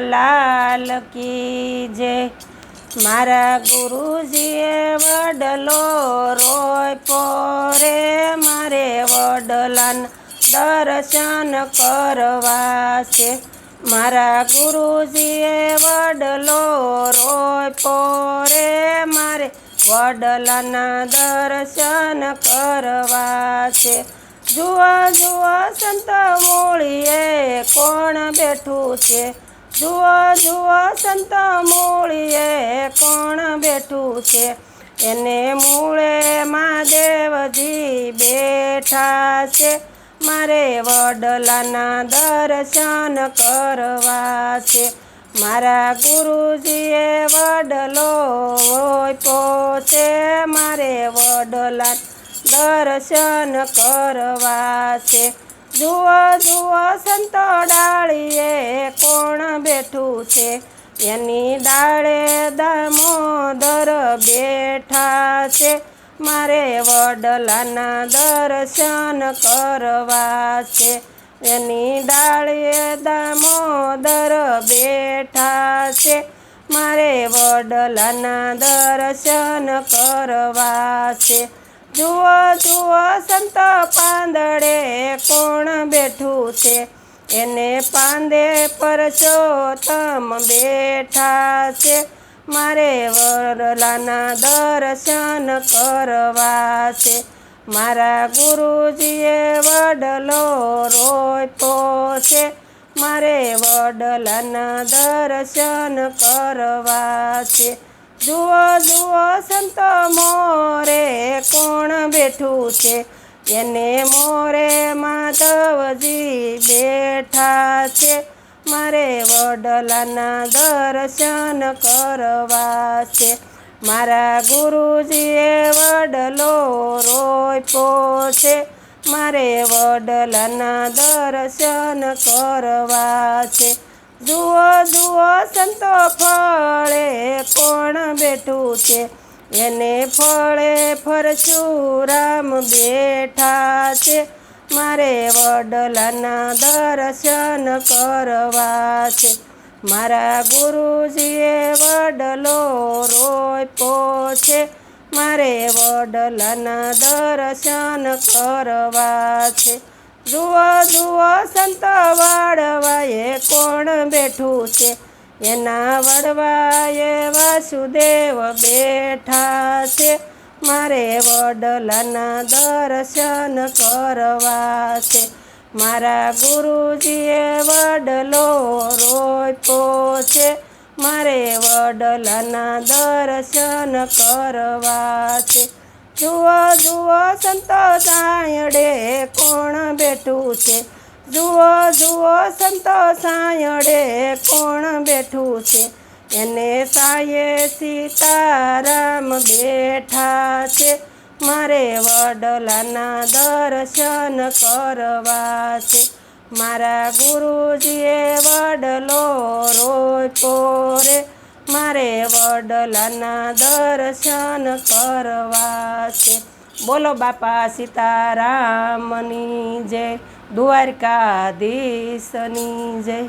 લાલ કી જે. મારા ગુરુજીએ વડલો રોય પોરે. મારે વડલાન દર્શન કરવા છે. મારા ગુરુજીએ વડલો રોય પોરે. મારે વડલાના દર્શન કરવા છે. જુઓ જુઓ, સંત મૂળીએ કોણ બેઠું છે? જુઓ જુઓ, સંત મૂળીએ કોણ બેઠું છે? એને મૂળે મહાદેવજી બેઠા છે. મારે વડલાના દર્શન કરવા છે. મારા ગુરુજીએ વડલો છે. મારે વડલા દર્શન કરવા છે. જુઓ જુઓ સંતો ડાળીએ કોણ બેઠું છે? એની ડાળે દામોદર બેઠા છે. મારે વડલાના દર્શન કરવા છે. એની ડાળીએ દામોદર બેઠા છે. મારે વડલાના દર્શન કરવા છે. જુઓ જુઓ સંત પાંદડે કોણ બેઠું છે? એને પાંદે પર પરસોત્તમ બેઠા છે. મારે વડલાના દર્શન કરવા છે. મારા ગુરુજીએ વડલો રોપ્યો છે. મારે વડલાના દર્શન કરવા છે. જુઓ જુઓ, સંતો મોરે કોણ બેઠું છે? એને મોરે માધવજી બેઠા છે. મારે વડલાના દર્શન કરવા છે. મારા ગુરુજીએ વડલો રોપો છે. મારે વડલાના દર્શન કરવા છે. જુઓ જુઓ, સંતો ફળે કોણ બેઠું છે? એને ફળે ફરશુરામ બેઠા છે. મારે વડલાના દર્શન કરવા છે. મારા ગુરુજીએ વડલો રોપો છે. મારે વડલાના દર્શન કરવા છે. જુઓ જુઓ, સંત વાળવાએ કોણ બેઠું છે? એના વડવાએ વાસુદેવ બેઠા છે. મારે વડલાના દર્શન કરવા છે. મારા ગુરુજીએ વડલો રોપ્યો છે. મારે વડલાના દર્શન કરવા છે. જુઓ જુઓ, સંતો સાયડે કોણ બેઠું છે? જુઓ જુઓ, સંતો સાયડે કોણ બેઠું છે? એને સાયે સીતારામ બેઠા છે. મારે વડલાના દર્શન કરવા છે. મારા ગુરુજીએ વડલો રોપો રે. મારે વડલાના દર્શન કરવા છે. બોલો બાપા સીતારામની જય દ્વારકાધીશની જય.